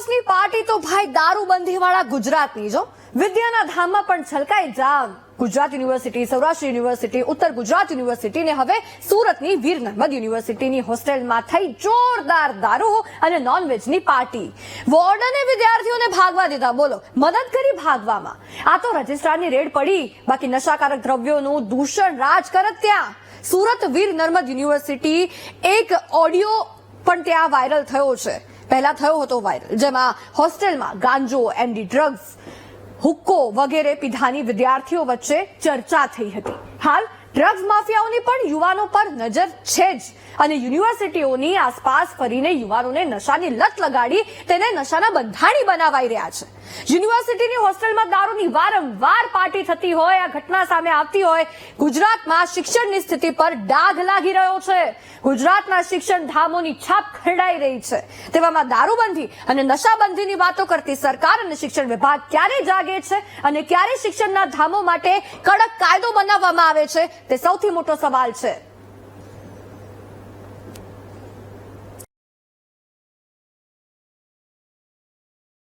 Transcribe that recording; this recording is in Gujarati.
દિવસની પાર્ટી તો ભાઈ દારૂબંધી વાળા ગુજરાતની જો વિદ્યાના ધામમાં પણ છલકાઈ જામ. Gujarat university, Saurashtra university, Uttar Gujarat university ને હવે સુરતની વીર નર્મદ યુનિવર્સિટીની હોસ્ટેલમાં થઈ જોરદાર દારૂ અને નોનવેજની પાર્ટી. વોર્ડને વિદ્યાર્થીઓને ભાગવા દીધા. બોલો, મદદ કરી ભાગવામાં. આ તો રજિસ્ટ્રારની રેડ પડી. બાકી નશાકારક દ્રવ્યોનું દૂષણ રાજ કરત ત્યાં. સુરત વીર નર્મદ યુનિવર્સિટી એક ઓડિયો પણ ત્યાં વાયરલ થયો છે. પહેલા થયો હતો વાયરલ, જેમાં હોસ્ટેલમાં ગાંજો એમડી ડ્રગ્સ હુક્કો વગેરે પીધાની વિદ્યાર્થીઓ વચ્ચે ચર્ચા થઈ હતી. હાલ ડ્રગ્સ માફિયાઓની પણ યુવાનો પર નજર છે જ. અને યુનિવર્સિટીઓની આસપાસ ફરીને યુવાનોને નશાની લત લગાડી તેને નશાના બંધાણી બનાવાઈ રહ્યા છે. યુનિવર્સિટીની હોસ્ટેલમાં દારૂની વારંવાર પાર્ટી થતી હોય, આ ઘટના સામે આવતી હોય, ગુજરાતમાં શિક્ષણની સ્થિતિ પર ડાઘ લાગી રહ્યો છે. ગુજરાતના શિક્ષણ ધામોની છાપ ખરડાઈ રહી છે. તેવામાં દારૂબંધી અને નશાબંધીની વાતો કરતી સરકાર અને શિક્ષણ વિભાગ ક્યારે જાગે છે? અને ક્યારે શિક્ષણના ધામો માટે કડક કાયદો બનાવવામાં આવે છે? તે સૌથી મોટો સવાલ છે.